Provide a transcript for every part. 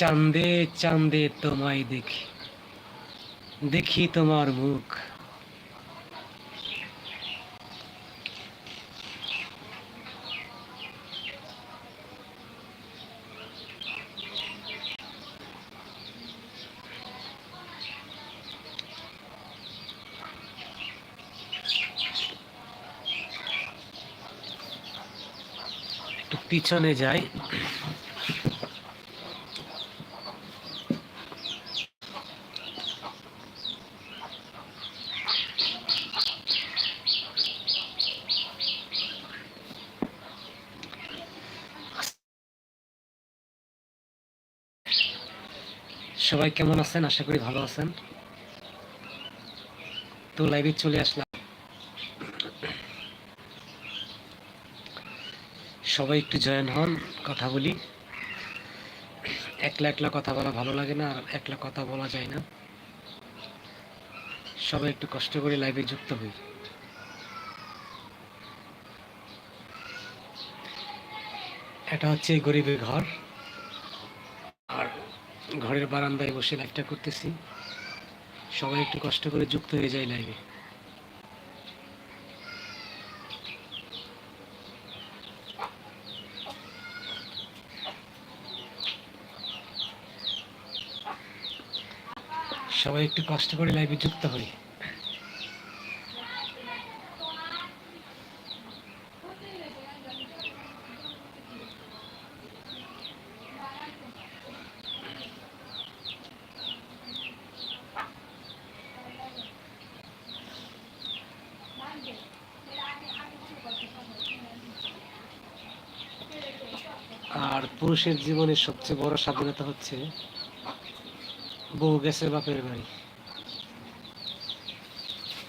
চাঁদে চাঁদে তোমায় দেখি। দেখি তোমার মুখ। একটু পিছনে যাই। সবাই কেমন আছেন? আশা করি ভালো আছেন। তো লাইভে চলে আসলাম। সবাই একটু জয়েন হন, কথা বলি। একলা একলা কথা বলা ভালো লাগে না, আর একলা কথা বলা যায় না। সবাই একটু কষ্ট করে লাইভে যুক্ত হই। এটা হচ্ছে গরিবের ঘর। ঘরের বারান্দায় বসে লাইভটা করতেছি। সবাই একটু কষ্ট করে যুক্ত হয়ে যায় লাইভে সবাই একটু কষ্ট করে লাইভে যুক্ত হই আর পুরুষের জীবনের সবচেয়ে বড় স্বাধীনতা হচ্ছে বউ গেছে বাপের বাড়ি।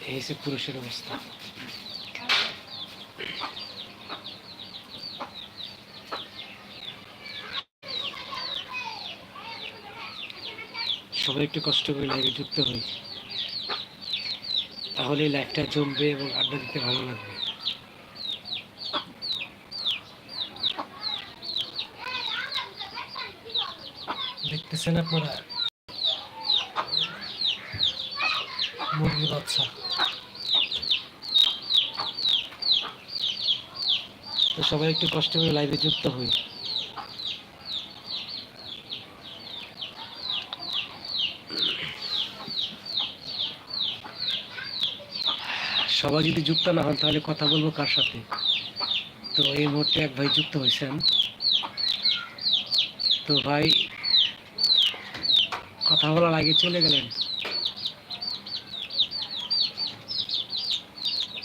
এই হচ্ছে পুরুষের অবস্থা। সবাই একটু কষ্ট করে লাইভে যুক্ত হই। তাহলে লাইফটা জমবে এবং আড্ডা দিতে ভালো লাগবে। দেখতেছেন আপনারা মুরগি বাচ্চা। তো সবাই একটু কষ্ট করে লাইভে যুক্ত হই। সবাই যদি যুক্ত না হন, তাহলে কথা বলব কার সাথে? তো এই মুহূর্তে এক ভাই যুক্ত হয়েছেন তো ভাই কথা আগে চলে গেলেন।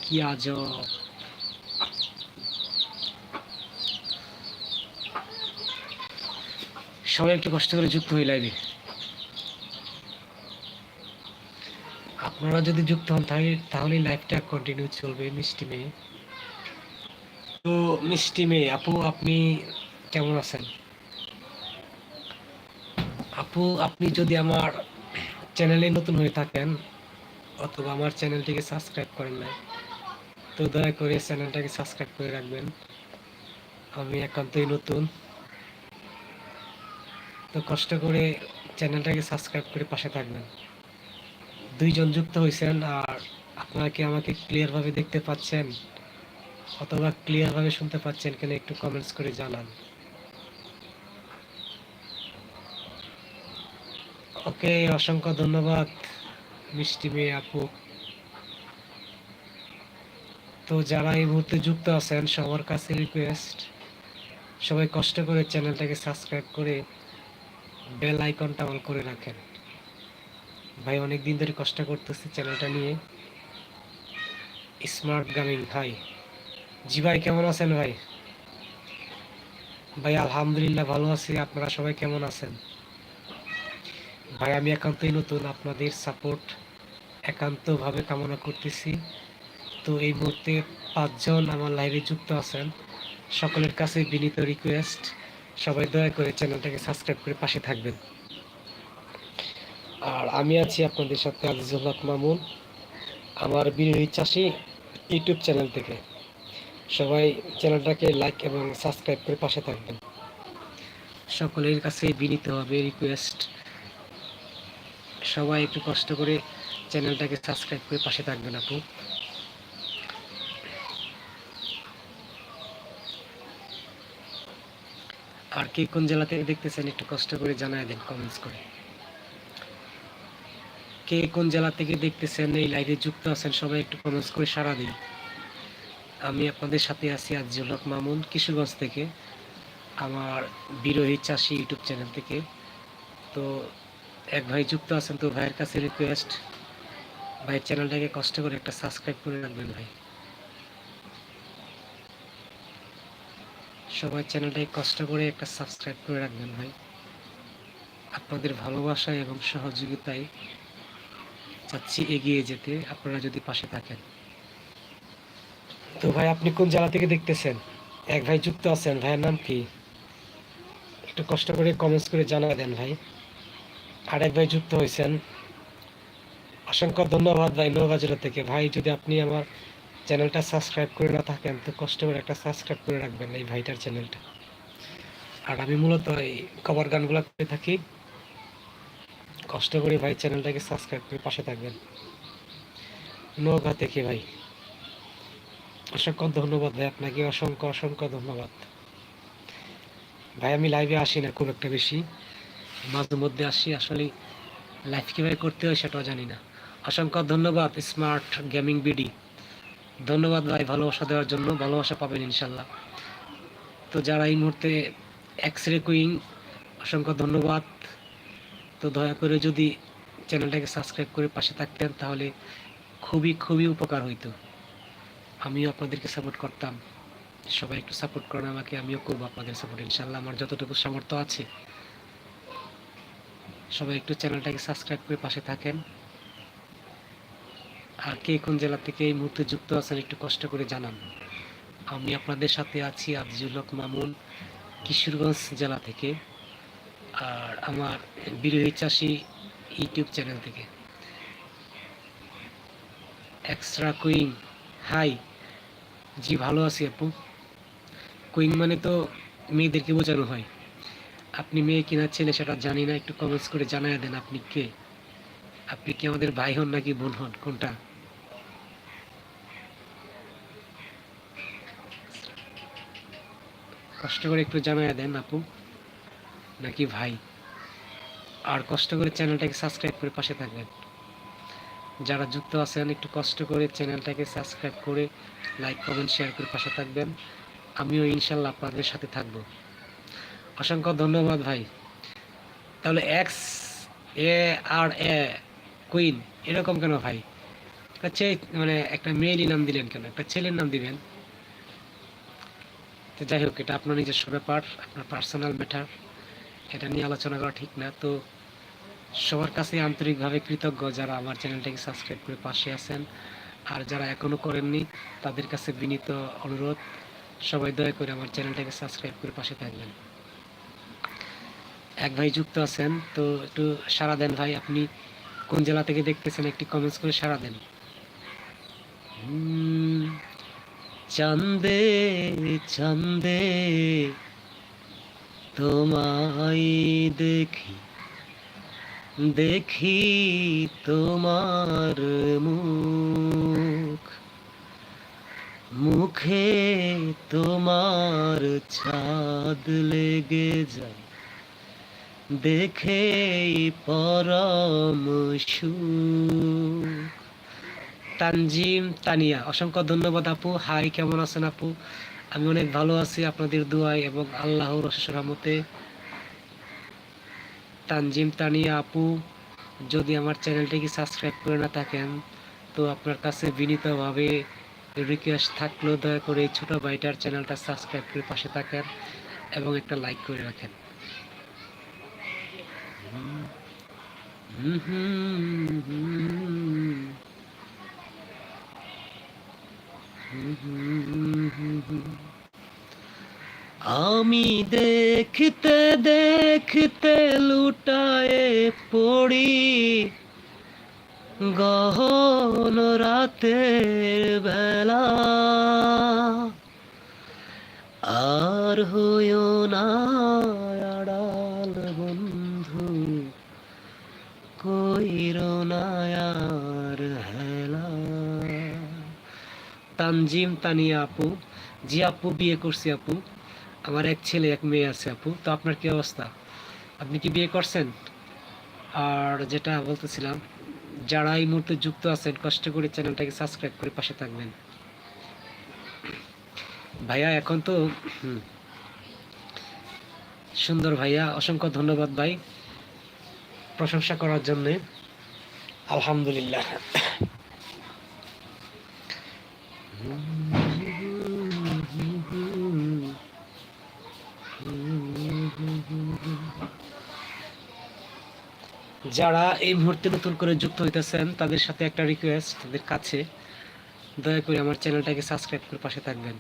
কি আজব। সবাই একটু কষ্ট করে যুক্ত হয়ে লাইভে। আপনারা যদি যুক্ত হন তাহলে তাহলে লাইভটা কন্টিনিউ চলবে, মিষ্টি মেয়ে। তো মিষ্টি মেয়ে, আপু, আপনি কেমন আছেন? আপু, আপনি যদি আমার চ্যানেলে নতুন হয়ে থাকেন, অথবা আমার চ্যানেলটিকে সাবস্ক্রাইব করেন নাই, তো দয়া করে চ্যানেলটাকে সাবস্ক্রাইব করে রাখবেন। আমি একান্তই নতুন। তো কষ্ট করে চ্যানেলটাকে সাবস্ক্রাইব করে পাশে থাকবেন। দুইজন যুক্ত হয়েছেন আর আপনারা কি আমাকে ক্লিয়ারভাবে দেখতে পাচ্ছেন? অথবা ক্লিয়ারভাবে শুনতে পাচ্ছেন কিনা একটু কমেন্টস করে জানান। ওকে অসংখ্য ধন্যবাদ, মিষ্টি মেয়ে আপু। তো যারা এই মুহূর্তে যুক্ত আছেন, সবার কাছে রিকোয়েস্ট সবাই কষ্ট করে চ্যানেলটাকে সাবস্ক্রাইব করে বেল আইকনটা অন করে রাখেন। ভাই অনেক দিন ধরে কষ্ট করতেছি চ্যানেলটা নিয়ে। স্মার্ট গামিং, ভাই। জি ভাই, কেমন আছেন ভাই? ভাই, আলহামদুলিল্লাহ ভালো আছি। আপনারা সবাই কেমন আছেন? ভাই, আমি একান্তই নতুন আপনাদের সাপোর্ট একান্তভাবে কামনা করতেছি। তো এই মুহূর্তে পাঁচজন আমার লাইভে যুক্ত আছেন। সকলের কাছে বিনীত রিকোয়েস্ট সবাই দয়া করে চ্যানেলটাকে সাবস্ক্রাইব করে পাশে থাকবেন। আর আমি আছি আপনাদের সাথে আজিজুল হক মামুন, আমার বিরোহী চাষি ইউটিউব চ্যানেল থেকে। সবাই চ্যানেলটাকে লাইক এবং সাবস্ক্রাইব করে পাশে থাকবেন। সকলের কাছে বিনীত হবে রিকোয়েস্ট সবাই একটু কষ্ট করে চ্যানেলটাকে সাবস্ক্রাইব করে পাশে থাকবেন আপু। আর কে কোন জেলা থেকে দেখতেছেন একটু কষ্ট করে জানায় দেন কমেন্টস করে। কে কোন জেলা থেকে দেখতেছেন, এই লাইভে যুক্ত আছেন, সবাই একটু কমেন্টস করে সারা দিন। আমি আপনাদের সাথে আছি আজিজুল হক মামুন, কিশোরগঞ্জ থেকে, আমার বিরোহী চাষি ইউটিউব চ্যানেল থেকে। তো এক ভাই যুক্ত আছেন তো ভাইয়ের কাছে রিকোয়েস্ট ভাই চ্যানেলটাকে কষ্ট করে একটা সাবস্ক্রাইব করে রাখবেন ভাই। সবাই চ্যানেলটাকে কষ্ট করে একটা সাবস্ক্রাইব করে রাখবেন ভাই। আপনাদের ভালোবাসায় এবং সহযোগিতায় চাচ্ছি এগিয়ে যেতে, আপনারা যদি পাশে থাকেন। তো ভাই, আপনি কোন জেলা থেকে দেখতেছেন? এক ভাই যুক্ত আছেন, ভাইয়ের নাম কি? একটু কষ্ট করে কমেন্টস করে জানা দেন ভাই। আরেক ভাই যুক্ত হয়েছেন। অসংখ্য ধন্যবাদ ভাই নৌবাজার থেকে। ভাই, যদি আপনি আমার চ্যানেলটা সাবস্ক্রাইব করে না থাকেন, তো কষ্ট করে একটা সাবস্ক্রাইব করে রাখবেন এই ভাইটার চ্যানেলটা। আর আমি মূলত এই কভার গানগুলো করে থাকি। কষ্ট করে ভাই চ্যানেলটাকে সাবস্ক্রাইব করে পাশে থাকবেন। নৌকা থেকে ভাই। অসংখ্য ধন্যবাদ ভাই আপনাকে। অসংখ্য অসংখ্য ধন্যবাদ। ভাই, আমি লাইভে আসি না খুব একটা বেশি। মাঝে মধ্যে আসি, আসলে লাইভ কীভাবে করতে হয় সেটাও জানি না। অসংখ্য ধন্যবাদ স্মার্ট গেমিং বিডি ধন্যবাদ ভাই, ভালোবাসা দেওয়ার জন্য, ভালোবাসা পাবেন ইনশাল্লাহ তো যারা এই মুহূর্তে এক্স রে কুইং অসংখ্য ধন্যবাদ। তো দয়া করে যদি চ্যানেলটাকে সাবস্ক্রাইব করে পাশে থাকতেন, তাহলে খুবই খুবই উপকার হইতো। আমিও আপনাদেরকে সাপোর্ট করতাম। সবাই একটু সাপোর্ট করেন আমাকে, আমিও করব আপনাদের সাপোর্ট ইনশাল্লাহ আমার যতটুকু সামর্থ্য আছে। সবাই একটু চ্যানেলটাকে সাবস্ক্রাইব করে পাশে থাকেন। আর কে কোন জেলা থেকে এই মুহূর্তে যুক্ত আছেন একটু কষ্ট করে জানান। আমি আপনাদের সাথে আছি আজিজুল হক মামুন, কিশোরগঞ্জ জেলা থেকে, আর আমার বিরোধী চাষি ইউটিউব চ্যানেল থেকে। এক্সট্রা কুইং হাই জি, ভালো আছি আপু। কুইং মানে তো মেয়েদেরকে বোঝানো হয়। আপনি মেয়ে কিনা ছেলে সেটা জানি না, একটু কমেন্টস করে জানাই দেন আপনি কে? আপনি কি আমাদের ভাই হন নাকি বোন হন? কোনটা? কষ্ট করে একটু জানাই দেন আপু, নাকি ভাই? আর কষ্ট করে চ্যানেলটাকে সাবস্ক্রাইব করে পাশে থাকবেন। যারা যুক্ত আছেন, একটু কষ্ট করে চ্যানেলটাকে সাবস্ক্রাইব করে লাইক কমেন্ট শেয়ার করে পাশে থাকবেন। আমিও ইনশাল্লাহ আপনাদের সাথে থাকব। অসংখ্য ধন্যবাদ ভাই। তাহলে এক্স এ আর এ কুইন এরকম কেন ভাই? আচ্ছা মানে একটা মেয়েরই নাম দিলেন কেন? একটা ছেলের নাম দিবেন। তো যাই হোক, এটা আপনার নিজস্ব ব্যাপার, আপনার পার্সোনাল ম্যাটার এটা নিয়ে আলোচনা করা ঠিক না। তো সবার কাছে আন্তরিকভাবে কৃতজ্ঞ যারা আমার চ্যানেলটাকে সাবস্ক্রাইব করে পাশে আছেন। আর যারা এখনও করেননি, তাদের কাছে বিনীত অনুরোধ, সবাই দয়া করে আমার চ্যানেলটাকে সাবস্ক্রাইব করে পাশে থাকবেন। এক ভাই যুক্ত আছেন, তো একটু সারা দেন ভাই, আপনি কোন জেলা থেকে দেখতেছেন একটি কমেন্টস করে সারা দেন। চান্দে চান্দে, তোমায় দেখি দেখি তোমার মুখ, মুখে তোমার ছাদ লেগে যায়। দেখে পরম তানজিম, তানিয়া, অসংখ্য ধন্যবাদ আপু। হাই, কেমন আছেন আপু? আমি অনেক ভালো আছি আপনাদের দোয়ায় এবং আল্লাহর রহমতে। তানজিম, তানিয়া আপু, যদি আমার চ্যানেলটিকে সাবস্ক্রাইব করে না থাকেন, তো আপনার কাছে বিনীতভাবে রিকোয়েস্ট থাকলেও দয়া করে এই ছোটো ভাইটার চ্যানেলটা সাবস্ক্রাইব করে পাশে থাকেন এবং একটা লাইক করে রাখেন। আমি দেখতে দেখতে লুটায়ে পড়ি। গহন রাতের বেলা। আর হইও না। না হেলা তানজিম তানিয়া আপু জি আপু বিয়ে করছি আপু আমার এক ছেলে এক মেয়ে আছে আপু তো আপনার কি অবস্থা আপনি কি বিয়ে করছেন আর যেটা বলতেছিলাম যারা এই মুহূর্তে যুক্ত আছেন, কষ্ট করে চ্যানেলটাকে সাবস্ক্রাইব করে পাশে থাকবেন। ভাইয়া, এখন তো সুন্দর ভাইয়া, অসংখ্য ধন্যবাদ ভাই। প্রশংসা করার জন্যে। আলহামদুলিল্লাহ। যারা এই মুহূর্তে নতুন করে যুক্ত হইতেছেন, তাদের সাথে একটা রিকোয়েস্ট তাদের কাছে। দয়া করে আমার চ্যানেলটাকে সাবস্ক্রাইব করে পাশে থাকবেন।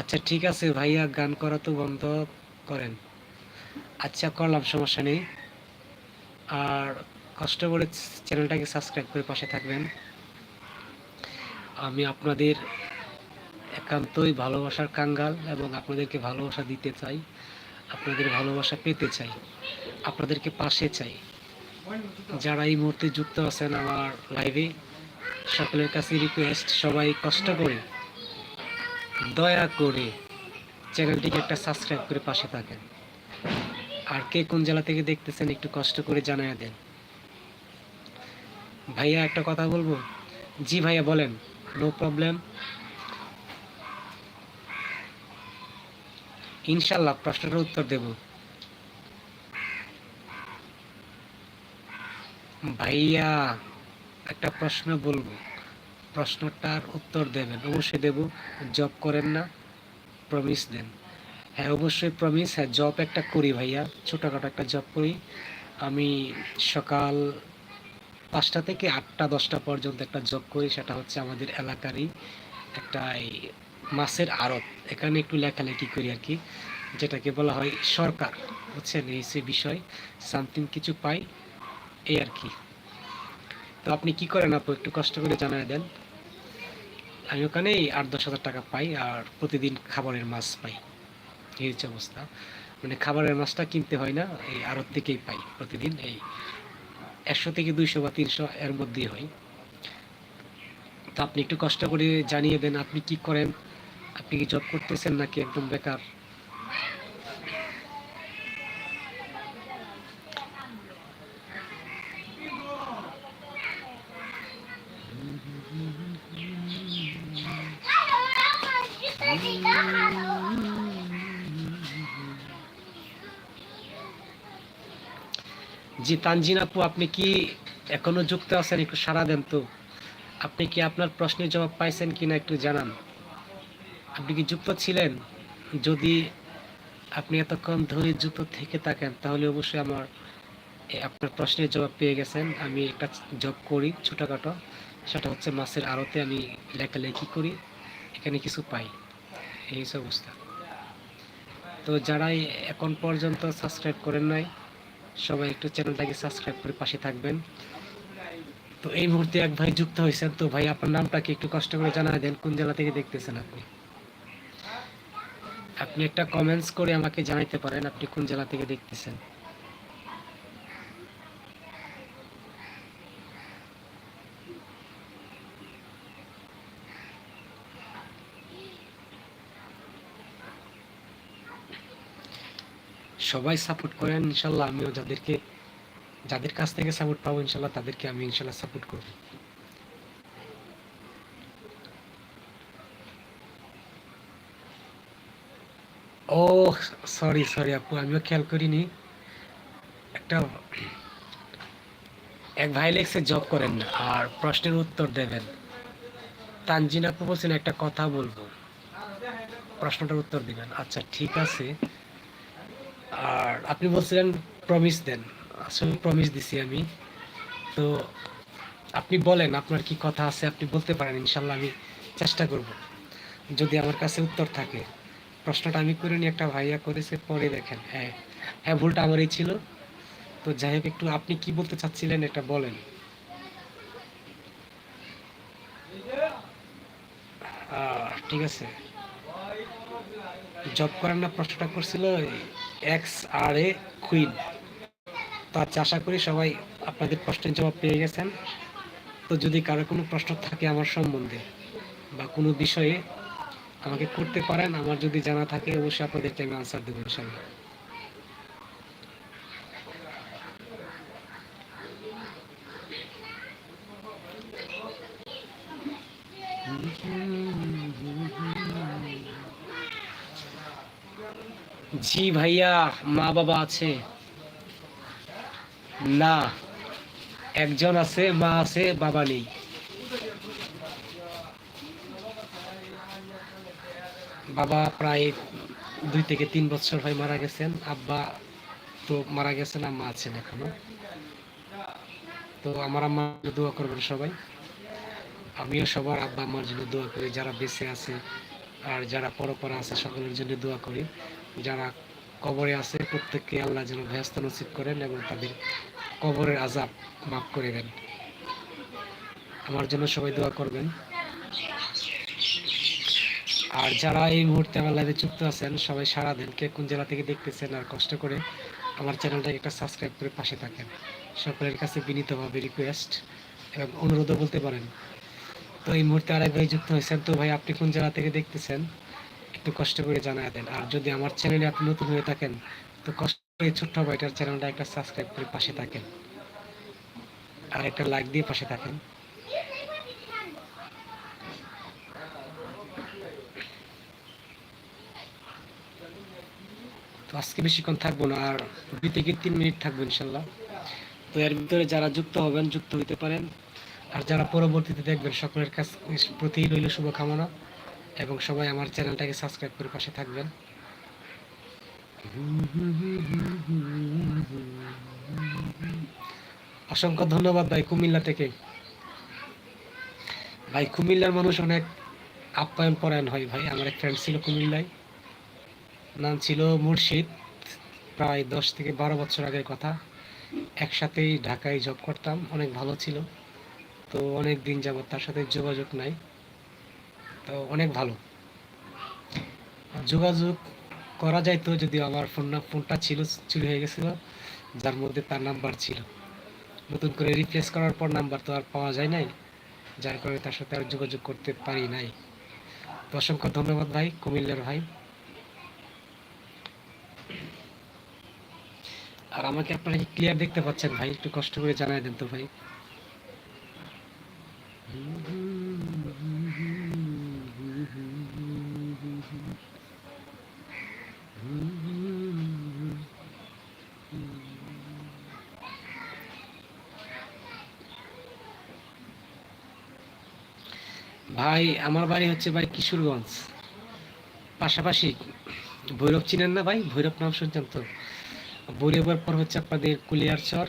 আচ্ছা ঠিক আছে ভাইয়া, গান করা তো বন্ধ করেন। আচ্ছা করলাম, সমস্যা নেই। আর কষ্ট করে চ্যানেলটাকে সাবস্ক্রাইব করে পাশে থাকবেন। আমি আপনাদের একান্তই ভালোবাসার কাঙ্গাল এবং আপনাদেরকে ভালোবাসা দিতে চাই, আপনাদের ভালোবাসা পেতে চাই, আপনাদেরকে পাশে চাই। যারা এই মুহূর্তে যুক্ত আছেন আমার লাইভে সকলের কাছে রিকোয়েস্ট সবাই কষ্ট করে দয়া করে চ্যানেলটিকে একটা সাবস্ক্রাইব করে পাশে থাকেন। আর কে কোন জেলা থেকে দেখতেছেন একটু কষ্ট করে জানায় দেন। ভাইয়া একটা কথা বলব? জি ভাইয়া, বলেন। নো প্রবলেম ইনশাল্লাহ প্রশ্নটার উত্তর দেব। ভাইয়া, একটা প্রশ্ন বলব। প্রশ্নটার উত্তর দেবেন। অবশ্যই দেব, জব করেন না প্রমিস দেন। হ্যাঁ অবশ্যই প্রমিস হ্যাঁ জব একটা করি ভাইয়া, ছোটোখাটো একটা জব করি। আমি সকাল পাঁচটা থেকে আটটা, দশটা পর্যন্ত একটা জব করি, সেটা হচ্ছে আমাদের এলাকারই একটা মাছের আড়ত। এখানে একটু লেখালেখি করি আর কি, যেটাকে বলা হয় সরকার, বুঝছেন? এই সে বিষয় সামথিং কিছু পাই, এই আর কি। তো আপনি কি করেন আপু? একটু কষ্ট করে জানায় দেন। আমি ওখানে আট, দশ হাজার টাকা পাই আর প্রতিদিন খাবারের মাছ পাই। এই হচ্ছে অবস্থা। মানে খাবারের মাছটা কিনতে হয় না, এই আড়ত থেকেই পাই প্রতিদিন। এই একশো থেকে দুইশো বা তিনশো এর মধ্যেই হয়। তো আপনি একটু কষ্ট করে জানিয়ে দেন, আপনি কি করেন? আপনি কি জব করতেছেন নাকি একদম বেকার? জি, তানজিন আপু, আপনি কি এখনও যুক্ত আছেন? একটু সাড়া দেন তো। আপনি কি আপনার প্রশ্নের জবাব পাইছেন কিনা একটু জানান। আপনি কি যুক্ত ছিলেন? যদি আপনি এতক্ষণ ধরে যুক্ত থেকে থাকেন, তাহলে অবশ্যই আমার আপনার প্রশ্নের জবাব পেয়ে গেছেন। আমি একটা জব করি ছোটোখাটো, সেটা হচ্ছে মাছের আড়তে আমি লেখালেখি করি, এখানে কিছু পাই। এই অবস্থা। তো যারাই এখন পর্যন্ত সাবস্ক্রাইব করেন নাই সবাই একটু চ্যানেলটাকে সাবস্ক্রাইব করে পাশে থাকবেন। তো এই মুহূর্তে এক ভাই যুক্ত হয়েছেন। তো ভাই, আপনার নামটা কি একটু কষ্ট করে জানা দেন, কোন জেলা থেকে দেখতেছেন আপনি? আপনি একটা কমেন্টস করে আমাকে জানাইতে পারেন আপনি কোন জেলা থেকে দেখতেছেন। সবাই সাপোর্ট করেন, ইনশাল্লাহ আমিও যাদেরকে, যাদের কাছ থেকে সাপোর্ট পাবো, ইনশাল্লাহ তাদেরকে আমি, ইনশাল্লাহ সাপোর্ট করব। ও সরি সরি আপু, আমিও খেয়াল করিনি। একটা, এক ভাই লেগসে জব করেন আর প্রশ্নের উত্তর দেবেন। তানজিন আপু বলছেন, একটা কথা বলব। প্রশ্নটার উত্তর দিবেন। আচ্ছা ঠিক আছে। আর আপনি বলছিলেন প্রমিস দেন। আসলে প্রমিস দিছি আমি। তো আপনি বলেন আপনার কি কথা আছে, আপনি বলতে পারেন, ইনশাল্লাহ আমি চেষ্টা করব। যদি আমার কাছে উত্তর থাকে। প্রশ্নটা আমি করিনি একটা ভাইয়া করেছে, পরে দেখেন। হ্যাঁ হ্যাঁ ভুলটা আমারই ছিল। তো যাই হোক, একটু আপনি কি বলতে চাচ্ছিলেন এটা বলেন। ঠিক আছে। জব করেন না প্রশ্নটা করছিল এক্স আর এ কুইন তো আচ্ছা আশা করি সবাই আপনাদের প্রশ্নের জবাব পেয়ে গেছেন। তো যদি কারও কোনো প্রশ্ন থাকে আমার সম্বন্ধে বা কোনো বিষয়ে আমাকে করতে পারেন, আমার যদি জানা থাকে, অবশ্যই আপনাদেরকে আমি আনসার দেবো ইনশাল্লাহ। জি ভাইয়া, মা বাবা আছে। না, একজন আছে, মা আছে, বাবা নেই। বাবা প্রায় দুই থেকে তিন বছর হয় মারা গেছেন, আব্বা তো মারা গেছেন, আম্মা আছেন এখনও। তো আমার আম্মা দোয়া করবেন সবাই। আমিও সবার আব্বা আম্মার জন্য দোয়া করি, যারা বেঁচে আছে আর যারা পরপরা আছে সকলের জন্য দোয়া করি। কবরে আছে, প্রত্যেককে আল্লাহ যেন ব্যস্ত নসিব করেন এবং তাদের কবরের আজাব মাফ করে দেন। আমার জন্য সবাই দোয়া করবেন। আর যারা এই মুহূর্তে আমার লাইভে যুক্ত আছেন, সবাই সারা দেন কে কোন জেলা থেকে দেখতেছেন আর কষ্ট করে আমার চ্যানেলটাকে একটা সাবস্ক্রাইব করে পাশে থাকেন। সকলের কাছে বিনীতভাবে রিকোয়েস্ট এবং অনুরোধও বলতে পারেন। তো এই মুহূর্তে আরেক ভাই যুক্ত হয়েছেন। তো ভাই, আপনি কোন জেলা থেকে দেখতেছেন? একটু কষ্ট করে জানায় দেন। আর যদি আমার চ্যানেলে আপনি নতুন হয়ে থাকেন, তো কষ্ট করে ছোট্ট ভাইটার চ্যানেলটা একটা সাবস্ক্রাইব করে পাশে থাকেন। আর একটা লাইক দিয়ে পাশে থাকেন। তো আজকে বেশিক্ষণ থাকব না, আর দুই থেকে তিন মিনিট থাকব ইনশাল্লাহ। তো এর ভিতরে যারা যুক্ত হবেন, যুক্ত হইতে পারেন। আর যারা পরবর্তীতে দেখবেন, সকলের কাছ প্রতি রইল শুভকামনা। এবং সবাই আমার চ্যানেলটাকে সাবস্ক্রাইব করে পাশে থাকবেন। অসংখ্য ধন্যবাদ ভাই কুমিল্লা থেকে। ভাই, কুমিল্লার মানুষ অনেক আপ্যায়ন পরায়ণ হয় ভাই। আমার এক ফ্রেন্ড ছিল কুমিল্লায়। নাম ছিল মুর্শিদ। প্রায় দশ থেকে বারো বছর আগের কথা। একসাথেই ঢাকায় জব করতাম। অনেক ভালো ছিল। তো অনেক দিন যাবত তার সাথে যোগাযোগ নাই। তো অনেক ভালো। যোগাযোগ করা যায় তো যদি আমার ফোন ফোনটা ছিল, চুরি হয়ে গেছিল, যার মধ্যে তার নাম্বার ছিল। নতুন করে রিপ্লেস করার পর নাম্বার তো আর পাওয়া যায় নাই, যার কারণে তার সাথে আর যোগাযোগ করতে পারি নাই। তো অসংখ্য ধন্যবাদ ভাই, কুমিল্লার ভাই। আর আমাকে আপনারা কি ক্লিয়ার দেখতে পাচ্ছেন ভাই? একটু কষ্ট করে জানাই দেন তো ভাই। ভাই, আমার বাড়ি হচ্ছে ভাই কিশোরগঞ্জ। পাশাপাশি ভৈরব চিনেন না ভাই? ভৈরব নাম শুনছেন তো? ভৈরবের পর হচ্ছে আপনাদের কুলিয়ার চর।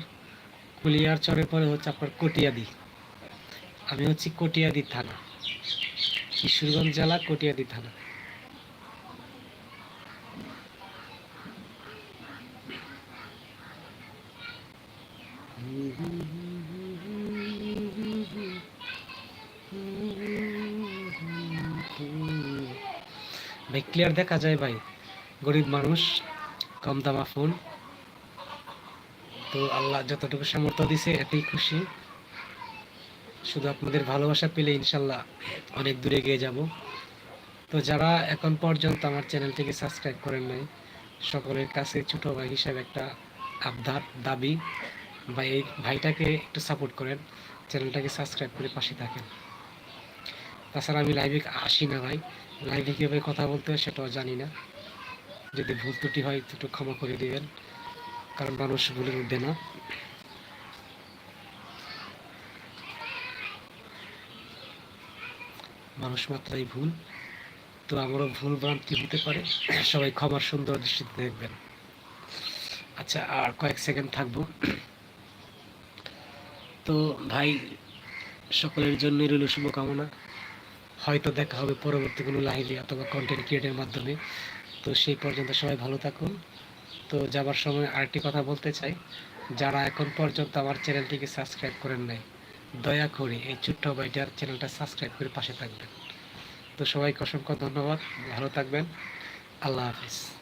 কুলিয়ার চরের পরে হচ্ছে আপনার কটিয়াদি। আমি হচ্ছি কটিয়াদি থানা। কিশোরগঞ্জ জেলা, কটিয়াদি থানা। ভাই ক্লিয়ার দেখা যায় ভাই। গরিব মানুষ, কম দামা ফোন তো আল্লাহ যতটুকু সামর্থ্য দিছে, এতেই খুশি। শুধু আপনাদের ভালোবাসা পেলে ইনশাল্লাহ অনেক দূরে গিয়ে যাব। তো যারা এখন পর্যন্ত আমার চ্যানেলটিকে সাবস্ক্রাইব করেন নাই, সকলের কাছে ছোট ভাই হিসাবে একটা আবদার, দাবি। বা এই ভাইটাকে একটু সাপোর্ট করেন, চ্যানেলটাকে সাবস্ক্রাইব করে পাশে থাকেন। তাছাড়া আমি লাইভে আসি না ভাই। লাইভে কীভাবে কথা বলতে হয় সেটাও জানি না। যদি ভুল ত্রুটি হয় একটু ক্ষমা করে দিবেন, কারণ মানুষ ভুলের মধ্যে না। মানুষ মাত্রাই ভুল, তো আমারও ভুল ভ্রান্তি হতে পারে। সবাই ক্ষমার সুন্দর দৃষ্টিতে দেখবেন। আচ্ছা আর কয়েক সেকেন্ড থাকব। তো ভাই, সকলের জন্যই রইল শুভকামনা। হয়তো দেখা হবে পরবর্তী কোনো লাইভে অথবা কন্টেন্ট ক্রিয়েটের মাধ্যমে। তো সেই পর্যন্ত সবাই ভালো থাকুন। তো যাবার সময় আরেকটি কথা বলতে চাই। যারা এখন পর্যন্ত আমার চ্যানেলটিকে সাবস্ক্রাইব করেন নাই, দয়া করে এই ছোট্ট ভাইটার চ্যানেলটা সাবস্ক্রাইব করে পাশে থাকবেন। তো সবাইকে অসংখ্য ধন্যবাদ। ভালো থাকবেন। আল্লাহ হাফিজ।